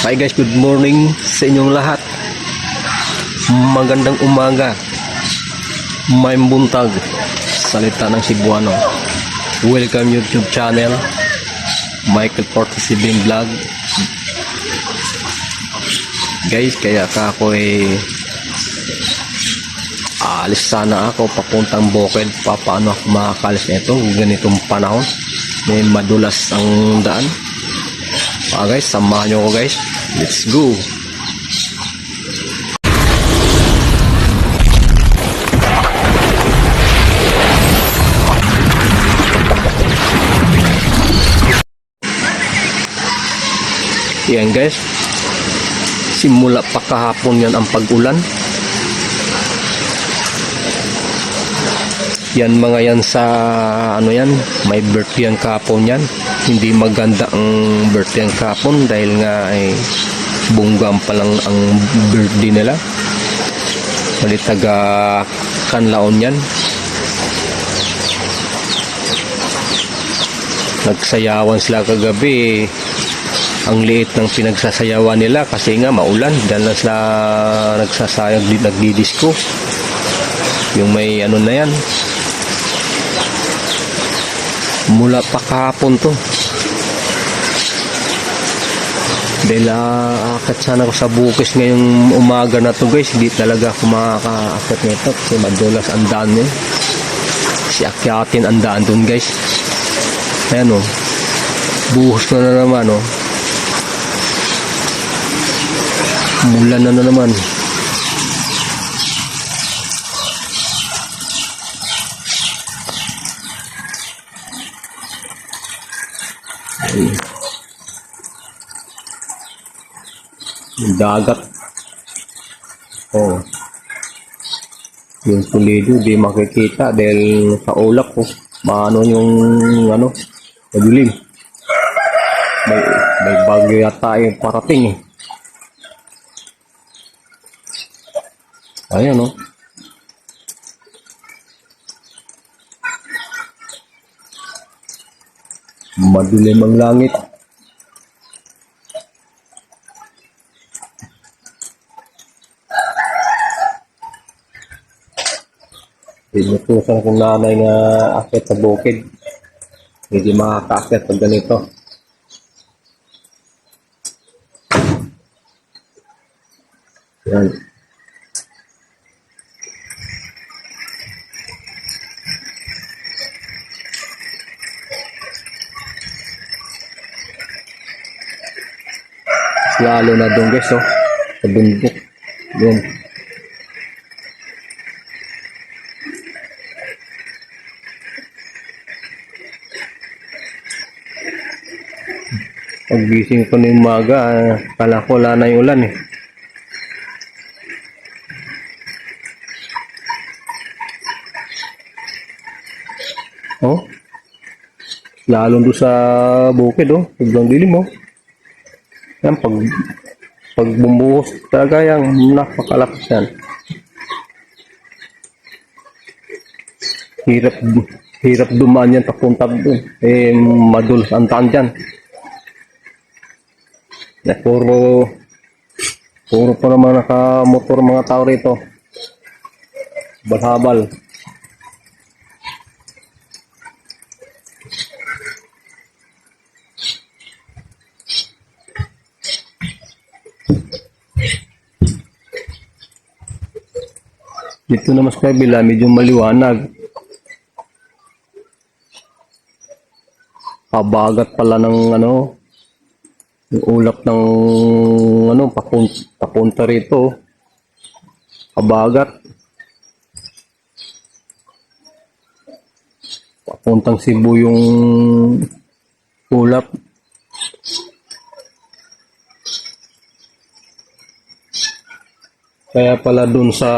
Hi guys, good morning sa inyong lahat. Magandang umaga. May buntag. Salita ng Cebuano. Welcome YouTube channel. Michael 47 Vlog. Guys, kaya ka ako eh aalis sana ako papuntang Bukid pa paano ako makakalis nito ganitong panahon may madulas ang daan Ah guys, samahan nyo ko guys. Let's go! Yan guys. Simula pa kahapon yan ang pag-ulan. Yan mga yan sa ano yan, may birthday ang kapon yan. Hindi maganda ang birthday ang kapon dahil nga ay bunggam pa lang ang birthday nila. Mali taga kanlaon yan. Nagsayawan sila kagabi. Ang liit ng pinagsasayawan nila kasi nga maulan. Dahil na sila nagsasayag, nagdidisco. Yung may ano na yan, mula pa kahapon to. Dahil aakat sana ako sa bukis ngayong umaga na to guys. Hindi talaga ako makakaakyat nito kasi madulas ang daan yun kasi akyatin ang daan dun guys. Ayan o buhos na na naman o mulan na na naman dagat. Oh. Yung pulido, di makikita dahil sa ulap ko. Maano yung ano, madilim. May, may bagyo yata yung parating eh. Ayan oh. Madilim ang langit. Pinutusan kong nanay na akit sa bukid. Hindi makakaakit pag ganito. Yan. Lalo na doon guys, oh. Sa bundok. Yun. Pagising ko ng umaga, ah, kala ko wala na yung ulan eh. Oh. Lalo doon sa bukid oh, biglang dilim oh. Yan pag pag bumuhos talaga yan, napakalakas yan. Hirap hirap dumaan yan papunta doon. Eh madulas ang dyan. Na puro puro pa naman nakamotor mga tao rito. Balhabal. Dito naman sa kabila, medyo maliwanag. Kabagat pala ng ano, yung ulap ng ano, papunta, papunta rito. Kabagat. Papuntang Cebu yung ulap. Kaya pala dun sa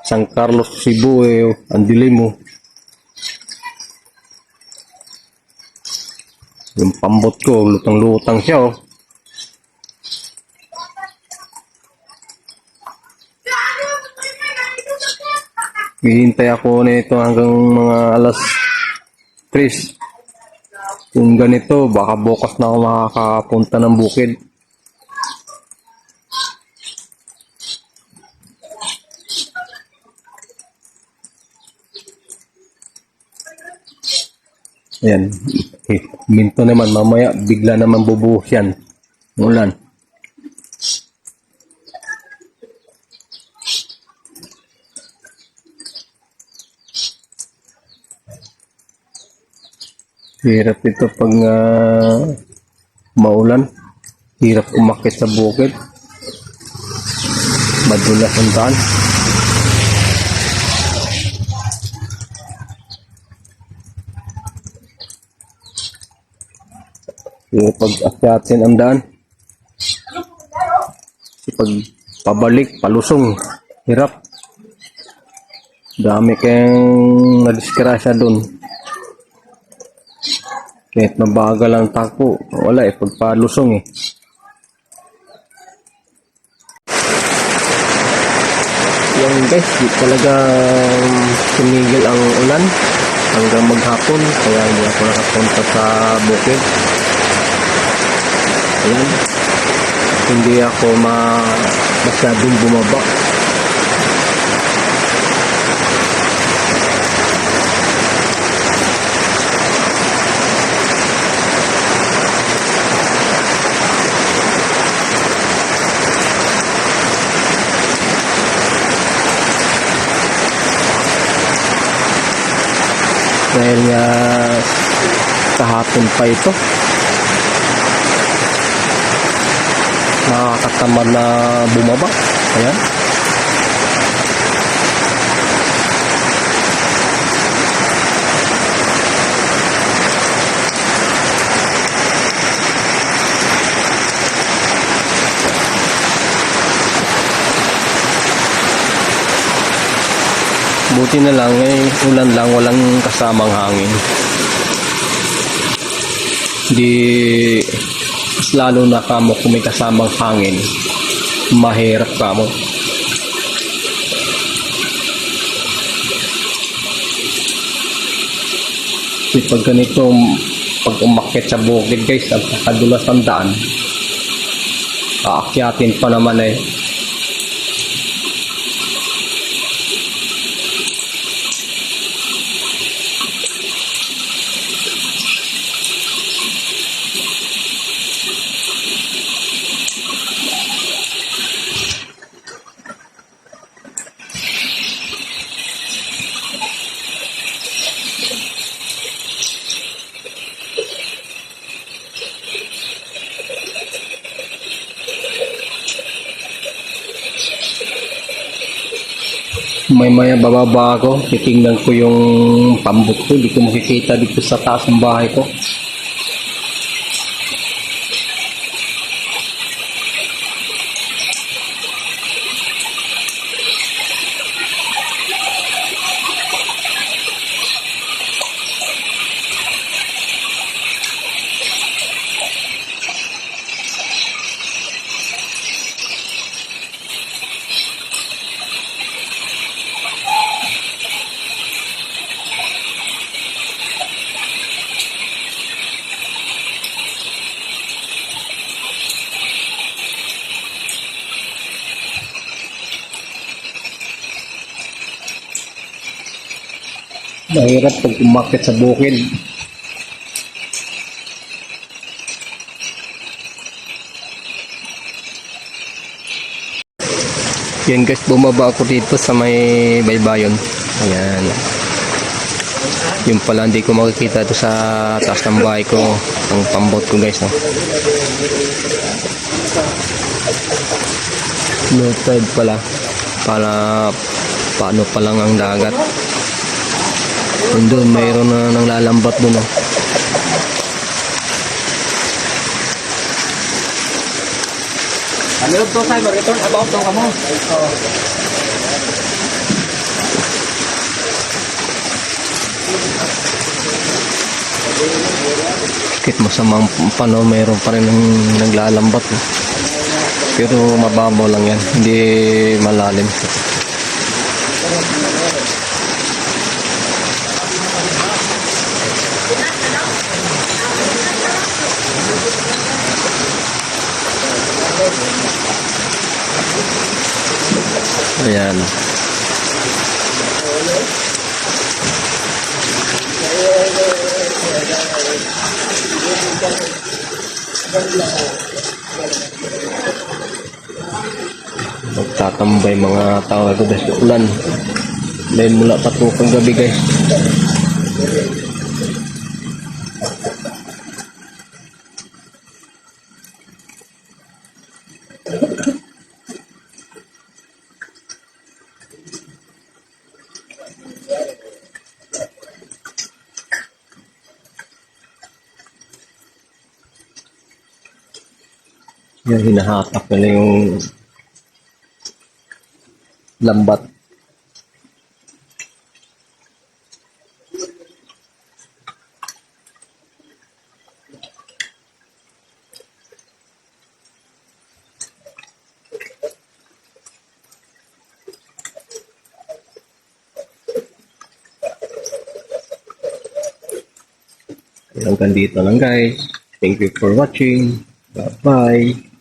San Carlos, Cebu eh, ang dilim mo. Yung pambot ko, lutang-lutang siya oh. Hihintay ako nito hanggang mga alas 3. Kung ganito, baka bukas na ako makakapunta ng bukid. Ayan. Eh, minto naman, mamaya bigla naman bubuhos yan. Ulan. Hirap ito pag ah, maulan. Hirap umakit sa bukid. Madulas ang daan. Yung pag akyatin ang daan. Pag pabalik, palusong. Hirap. Dami kayong nadiskrasya doon. Kahit mabagal ang takbo, wala eh, pagpalusong eh. Yung guys, di talaga tumigil ang ulan hanggang maghapon, kaya hindi ako nakapunta sa bukid. Ayan. Hindi ako ma masyadong bumaba. Dahil nga kahapon pa ito. Nakakatamad na bumaba. Ayan. Buti na lang eh, ulan lang, walang kasamang hangin. Di mas lalo na kamo kung may kasamang hangin, mahirap kamo. Kasi pag ganito, pag umakyat sa bukid guys, ang kakadulas ang daan, aakyatin pa naman eh. May maya bababa ako, titingnan ko yung pambot ko, di ko makikita dito sa taas ng bahay ko. Mahirap pag umakit sa bukid. Yan guys, bumaba ako dito sa may baybayon. Ayan. Yung pala hindi ko makikita ito sa taas ng bahay ko. Ang pambot ko guys. No? Low tide pala. Para paano pa lang ang dagat. Yun doon, mayroon na nang lalambat doon. Oh. Ano to tayo return about to kamo? Kahit masamang pano, mayroon pa rin ng naglalambat. Eh. Pero mababaw lang yan, hindi malalim. Ayan. Magtatambay mga tao ito sa ulan. Dahil mula patukang gabi guys. Yan, hinahatak nila yung lambat. Hanggang dito lang guys. Thank you for watching. Bye-bye.